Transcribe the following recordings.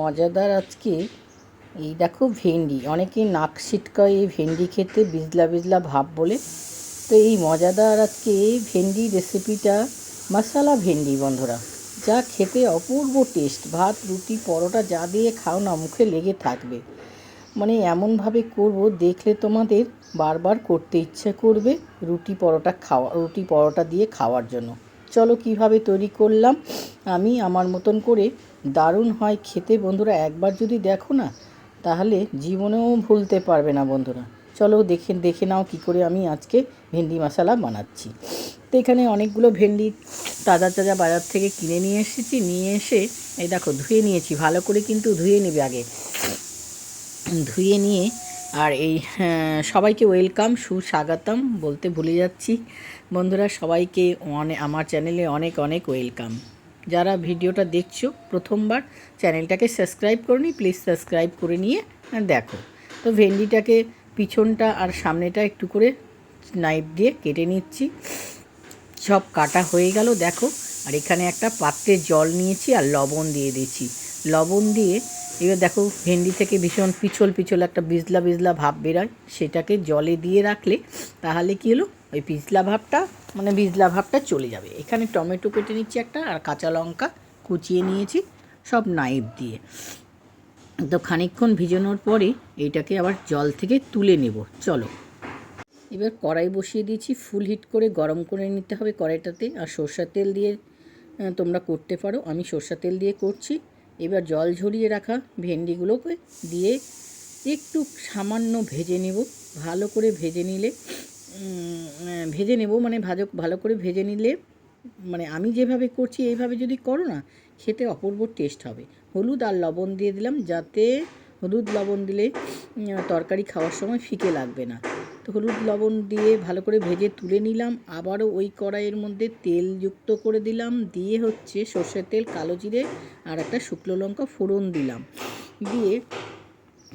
মজাদার আজকে এই দেখো ভেন্ডি। অনেকে নাক ছিটকায় এই ভেন্ডি খেতে, বিজলা বিজলা ভাব বলে। তো এই মজাদার আজকে এই ভেন্ডি রেসিপিটা, মশালা ভেন্ডি বন্ধুরা, যা খেতে অপূর্ব টেস্ট। ভাত, রুটি, পরোটা যা দিয়ে খাও না, মুখে লেগে থাকবে। মানে এমনভাবে করব, দেখলে তোমাদের বারবার করতে ইচ্ছে করবে রুটি পরোটা খাওয়া, রুটি পরোটা দিয়ে খাওয়ার জন্য। চলো কীভাবে তৈরি করলাম, আমি আমার মতন করে দারুণ হয় খেতে। বন্ধুরা, একবার যদি দেখো না, তাহলে জীবনেও ভুলতে পারবে না বন্ধুরা। চলো দেখে দেখে নাও কি করে আমি আজকে ভেন্ডি মশলা বানাচ্ছি। তো এখানে অনেকগুলো ভেন্ডি তাজা তাজা বাজার থেকে কিনে নিয়ে এসেছি। নিয়ে এসে, এই দেখো, ধুয়ে নিয়েছি। ভালো করে কিন্তু ধুয়ে নেবে আগে। ধুয়ে নিয়ে আর এই হ্যাঁ, সবাইকে ওয়েলকাম সুস্বাগতম বলতে ভুলে যাচ্ছি। বন্ধুরা সবাইকে অনেক আমার চ্যানেলে অনেক অনেক ওয়েলকাম যারা ভিডিওটা দেখছ প্রথমবার চ্যানেলটাকে সাবস্ক্রাইব করনি প্লিজ সাবস্ক্রাইব করে নিয়ে দেখো। তো ভেন্ডিটাকে পিছনটা আর সামনেটা একটু করে নাইফ দিয়ে কেটে নিচ্ছি। সব কাটা হয়ে গেল দেখো। আর এখানে একটা পাত্রে জল নিয়েছি আর লবণ দিয়ে দিচ্ছি। লবণ দিয়ে এবার দেখো ভেন্ডি থেকে ভীষণ পিছল পিছল একটা বিজলা বিজলা ভাব বেরোয়। সেটাকে জলে দিয়ে রাখলে তাহলে কী হলো? ওই পিছলা ভাবটা মানে বিজলা ভাবটা চলে যাবে। এখানে টমেটো কেটে নিচ্ছি একটা আর কাঁচা লঙ্কা কুচিয়ে নিয়েছি সব নাইফ দিয়ে। তো খানিকক্ষণ ভিজানোর পরে এইটাকে আবার জল থেকে তুলে নেব। চলো। এবার কড়াই বসিয়ে দিয়েছি, ফুল হিট করে গরম করে নিতে হবে কড়াইটাতে। আর সর্ষার তেল দিয়ে তোমরা করতে পারো। আমি সর্ষা তেল দিয়ে করছি। এবার জল ঝরিয়ে রাখা ভেন্ডিগুলোকে দিয়ে একটু সামান্য ভেজে নেব। ভালো করে ভেজে নিলে ভেজে নেব মানে ভাজো, ভালো করে ভেজে নিলে মানে আমি যেভাবে করছি এইভাবে যদি করো না, খেতে অপূর্ব টেস্ট হবে। হলুদ আর লবণ দিয়ে দিলাম যাতে হলুদ লবণ দিলে তরকারি খাওয়ার সময় ফিকে লাগবে না। তো হলুদ লবণ দিয়ে ভালো করে ভেজে তুলে নিলাম। আবারও ওই কড়াইয়ের মধ্যে তেল যুক্ত করে দিলাম। দিয়ে হচ্ছে সর্ষের তেল, কালো জিরে আর একটা শুকনো লঙ্কা ফোড়ন দিলাম। দিয়ে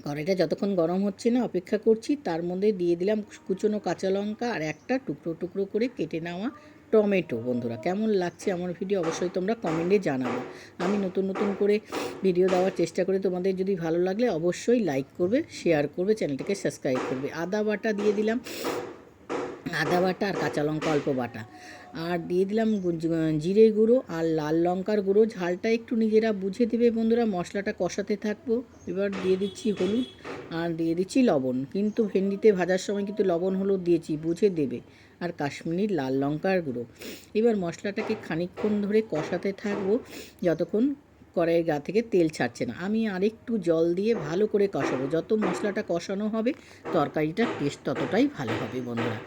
কড়াইটা যতক্ষণ গরম হচ্ছে না অপেক্ষা করছি, তার মধ্যে দিয়ে দিলাম কুচনো কাঁচা লঙ্কা আর একটা টুকরো টুকরো করে কেটে নেওয়া টমেটো। বন্ধুরা, কেমন লাগছে আমার ভিডিও অবশ্যই তোমরা কমেন্টে জানাব। আমি নতুন নতুন করে ভিডিও দেওয়ার চেষ্টা করে। তোমাদের যদি ভালো লাগলে অবশ্যই লাইক করবে শেয়ার করবে চ্যানেলটাকে সাবস্ক্রাইব করবে। আদা বাটা দিয়ে দিলাম। আদা বাটা আর কাঁচা লঙ্কা অল্প বাটা। আর দিয়ে দিলাম জিরে গুঁড়ো আর লাল লঙ্কার গুঁড়ো। ঝালটা একটু নিজেরা বুঝে দেবে বন্ধুরা, মশলাটা কষাতে থাকব। এবার দিয়ে দিচ্ছি হলুদ আর দিয়ে দিচ্ছি লবণ। কিন্তু ভেন্ডিতে ভাজার সময় কিন্তু লবণ, হলুদ দিয়েছি, বুঝে দেবে। আর কাশ্মীরি লাল লঙ্কার গুঁড়ো। এবার মশলাটাকে খানিকক্ষণ ধরে কষাতে থাকব, যতক্ষণ কড়াইয়ের গা থেকে তেল ছাড়ছে না। আমি আরেকটু জল দিয়ে ভালো করে কষাবো। যত মশলাটা কষানো হবে, তরকারিটার টেস্ট ততটাই ভালো হবে বন্ধুরা।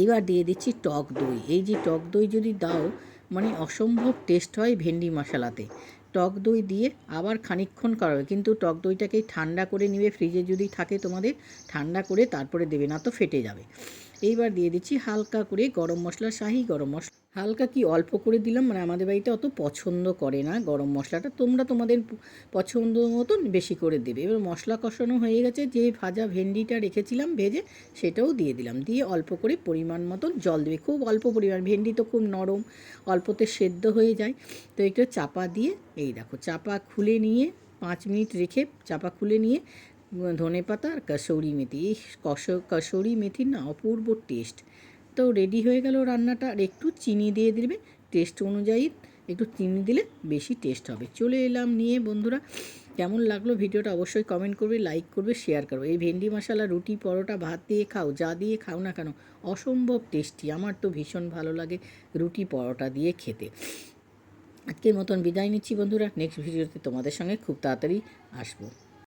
এইবার দিয়ে দিচ্ছি টক দই। এই যে টক দই যদি দাও মানে অসম্ভব টেস্ট হয় ভেন্ডি মশলাতে। টক দই দিয়ে আবার খানিকক্ষণ করাবে কিন্তু টক দইটাকে ঠান্ডা করে নিবে ফ্রিজে যদি থাকে তোমাদের, ঠান্ডা করে তারপরে দেবে, না তো ফেটে যাবে। এইবার দিয়ে দিচ্ছি হালকা করে গরম মশলা, শাহি গরম মশলা হালকা কি অল্প করে দিলাম? মানে আমাদের বাড়িতে অত পছন্দ করে না গরম মশলাটা। তোমরা তোমাদের পছন্দ মতন বেশি করে দেবে। এবার মশলা কষানো হয়ে গেছে। যে ভাজা ভেন্ডিটা রেখেছিলাম ভেজে সেটাও দিয়ে দিলাম। দিয়ে অল্প করে পরিমাণ মতন জল দেবে। খুব অল্প পরিমাণ। ভেন্ডি তো খুব নরম, অল্পতে সেদ্ধ হয়ে যায়। তো একটু চাপা দিয়ে, এই দেখো, চাপা খুলে নিয়ে পাঁচ মিনিট রেখে চাপা খুলে নিয়ে ধনে পাতা আর কসৌরি মেথি। এই কস কসৌরি মেথির না অপূর্ব টেস্ট। তো রেডি হয়ে গেল রান্নাটা। আর একটু চিনি দিয়ে দিবে। টেস্ট অনুযায়ী একটু চিনি দিলে বেশি টেস্ট হবে। চলে এলাম নিয়ে বন্ধুরা। কেমন লাগল ভিডিওটা অবশ্যই কমেন্ট করবে লাইক করবে শেয়ার করবে। এই ভেন্ডি মশলা, রুটি, পরোটা, ভাত দিয়ে খাও, যা দিয়ে খাও না কেন, অসম্ভব টেস্টি আমার তো ভীষণ ভালো লাগে রুটি, পরোটা দিয়ে খেতে। আজকের মতন বিদায় নিচ্ছি বন্ধুরা। নেক্সট ভিডিওতে তোমাদের সঙ্গে খুব তাড়াতাড়ি আসব।